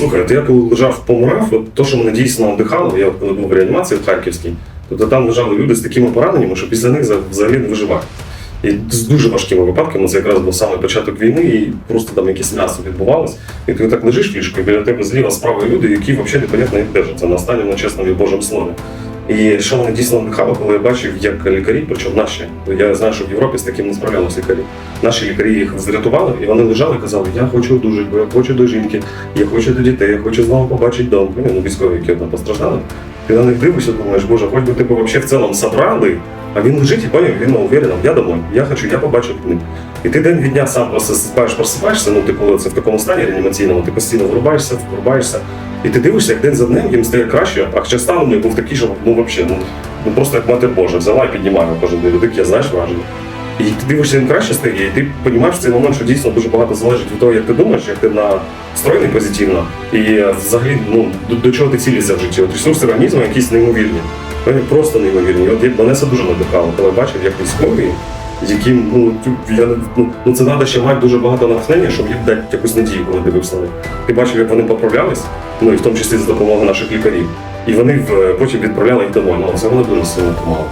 Слухай, то я коли лежав помирав, от то, що мене дійсно надихало, я от коли був в реанімації в Харківській, тобто там лежали люди з такими пораненнями, що після них за- взагалі не виживають. І з дуже важкими випадками, це якраз був саме початок війни, і просто там якесь м'ясо відбувалось. І ти так лежиш і біля тебе зліва справа люди, які взагалі непонятно як держаться на останньому чесному і Божому слові. І що мене дійсно надихало, коли я бачив, як лікарі, причому наші, я знаю, що в Європі з таким не справлялися лікарі. Наші лікарі їх врятували, і вони лежали і казали, я хочу одужати, бо я хочу до жінки, я хочу до дітей, я хочу з вами побачити дом. Ну, військові, які там постраждали. Ти на них дивишся, думаєш, боже, хоч би тебе взагалі в цілому собрали, а він лежить і поняв, він уверен, я домой, я хочу, я побачу них. І ти день від дня сам просто засипаєш, просипаєшся, ну ти коли це в такому стані реанімаційному, ти постійно врубаєшся, врубаєшся. І ти дивишся, як день за днем їм стає краще, а ще стан у них був такий, що ну взагалі, ну, ну просто як мати Божа, взяла і піднімає кожен день. Таке, знаєш, враження. І ти дивишся, їм краще стає, і ти розумієш в цей момент, що дійсно дуже багато залежить від того, як ти думаєш, як ти настроєний позитивно, і е, взагалі ну, до, до чого ти цілишся в житті. От ресурси організму якісь неймовірні. Вони просто неймовірні. От мене це дуже надихало, коли бачив, як військові, яким ну, я, ну, ну це треба ще мати дуже багато натхнення, щоб їм дати якусь надію, коли дивився на них. Ти бачив, як вони поправлялись, ну і в тому числі за допомогою наших лікарів. І вони потім відправляли їх домой. Але це мене дуже сильно допомагало.